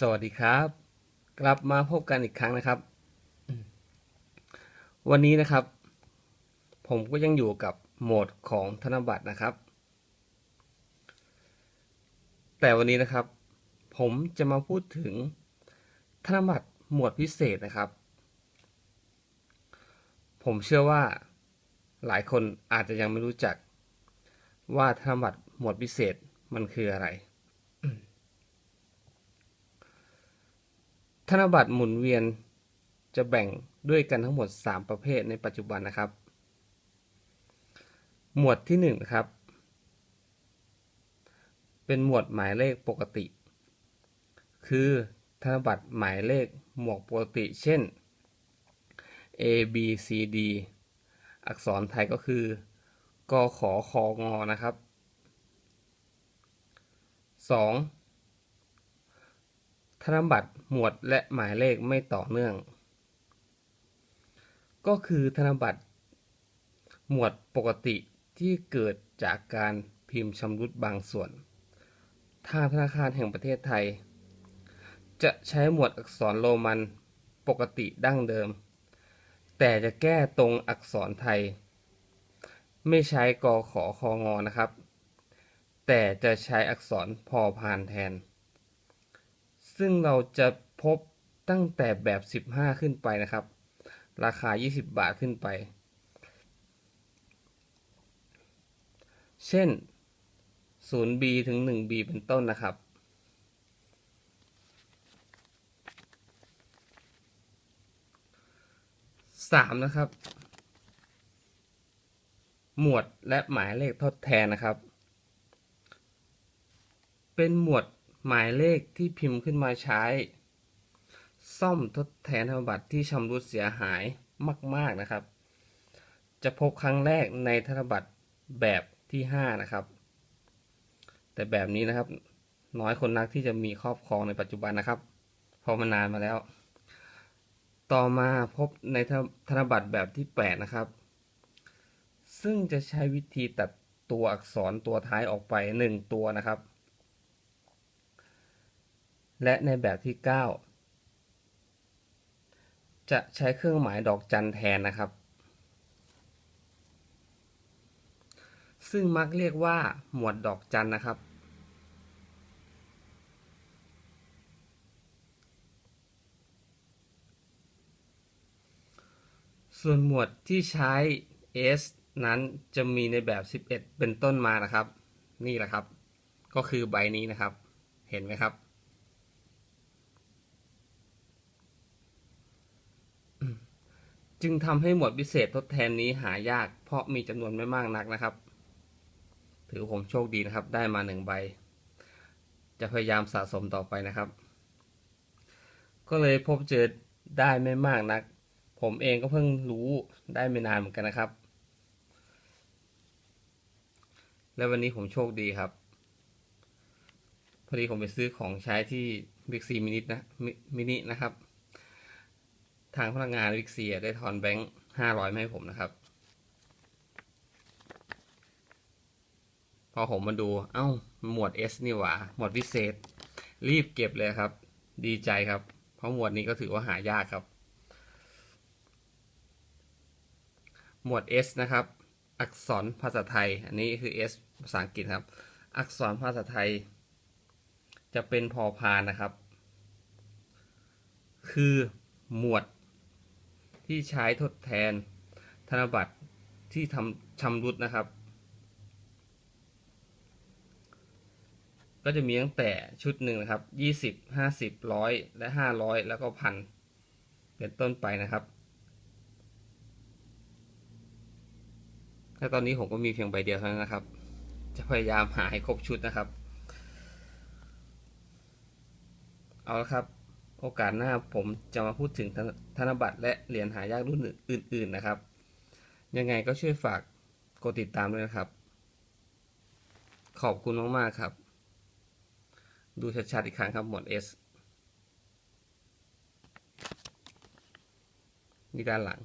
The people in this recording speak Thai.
สวัสดีครับ กลับมาพบกันอีกครั้งนะครับ วันนี้นะครับ ผมก็ยังอยู่กับโหมดของธนบัตรนะครับ แต่วันนี้นะครับ ผมจะมาพูดถึงธนบัตรหมวดพิเศษนะครับ ผมเชื่อว่าหลายคนอาจจะยังไม่รู้จักว่าธนบัตรหมวดพิเศษมันคืออะไร นบัตรหมุนเวียนจะแบ่งด้วยกันทั้งหมด 3 ประเภทในปัจจุบันนะครับ หมวดที่1นะครับ เป็นหมวดหมายเลขปกติ คือธนบัตรหมายเลขหมวกปกติ เช่น A B C D อักษรไทยก็คือกขอคองอนะครับ 2. ธนบัตรหมวดและหมายเลขไม่ต่อเนื่อง ก็คือธนบัตรหมวดปกติที่เกิดจากการพิมพ์ชำรุดบางส่วน ทางธนาคารแห่งประเทศไทย จะใช้หมวดอักษรโรมันปกติดั้งเดิม แต่จะแก้ตรงอักษรไทย ไม่ใช้กอขอคองอนะครับ แต่จะใช้อักษรพอพานแทน ซึ่งเราจะพบตั้งแต่แบบ 15 ขึ้นไปนะครับ ราคา 20 บาทขึ้นไป เช่น 0B ถึง 1B เป็นต้นนะครับ 3 นะครับ หมวดและหมายเลขทดแทนนะครับ เป็นหมวด หมายเลขที่พิมพ์ขึ้นมาใช้ ซ่อมทดแทนธนบัตรที่ชำรุดเสียหายมาก ๆนะครับ จะพบครั้งแรกในธนบัตรแบบที่ 5 นะครับ แต่แบบนี้นะครับ น้อยคนนักที่จะมีครอบครองในปัจจุบันนะครับเพราะมันนานมาแล้ว ต่อมาพบในธนบัตรแบบที่ 8 นะครับ ซึ่งจะใช้วิธีตัดตัวอักษรตัวท้ายออกไป 1 ตัวนะครับ และในแบบที่ 9 จะใช้เครื่องหมายดอกจันแทนนะครับ ซึ่งมักเรียกว่าหมวดดอกจันนะครับ ส่วนหมวดที่ใช้ S นั้นจะมีในแบบ 11 เป็นต้นมานะครับ นี่แหละครับ ก็คือใบนี้นะครับ เห็นไหมครับ จึงทำให้หมวดพิเศษทดแทนนี้หายาก เพราะมีจำนวนไม่มากนักนะครับ ถือผมโชคดีนะครับได้มาหนึ่งใบ จะพยายามสะสมต่อไปนะครับ ก็เลยพบเจอได้ไม่มากนัก ผมเองก็เพิ่งรู้ได้ไม่นานเหมือนกันนะครับ และวันนี้ผมโชคดีครับ พอดีผมไปซื้อของใช้ที่บิ๊กซีมินินะมินินะครับ ทางพนักงานบิ๊กซียได้ทอนแบงค์ห้าร้อยมาให้ผมนะครับ พอผมมาดู เอ้า หมวด S นี่หว่า หมวดพิเศษ รีบเก็บเลยครับ ดีใจครับ เพราะหมวดนี้ก็ถือว่าหายากครับ หมวด S นะครับ อักษรภาษาไทย อันนี้คือ S ภาษาอังกฤษครับ อักษรภาษาไทย จะเป็นพอพานนะครับ คือหมวด ที่ใช้ทดแทนธนบัตรที่ทำชำรุดนะครับ ก็จะมีตั้งแต่ชุดหนึ่งนะครับยี่สิบห้าสิบร้อยและห้าร้อยแล้วก็พันเป็นต้นไปนะครับและตอนนี้ผมก็มีเพียงใบเดียวเท่านั้นนะครับ จะพยายามหาให้ครบชุดนะครับ เอาละครับ โอกาสหน้าผมจะมาพูดถึงธนบัตรและเหรียญหายากรุ่นอื่น ๆ นะครับ ยังไงก็ช่วยฝากกดติดตามด้วยนะครับ ขอบคุณมาก ๆ ครับ ดูชัด ๆ อีกครั้งครับหมวด S นี่ด้านหลัง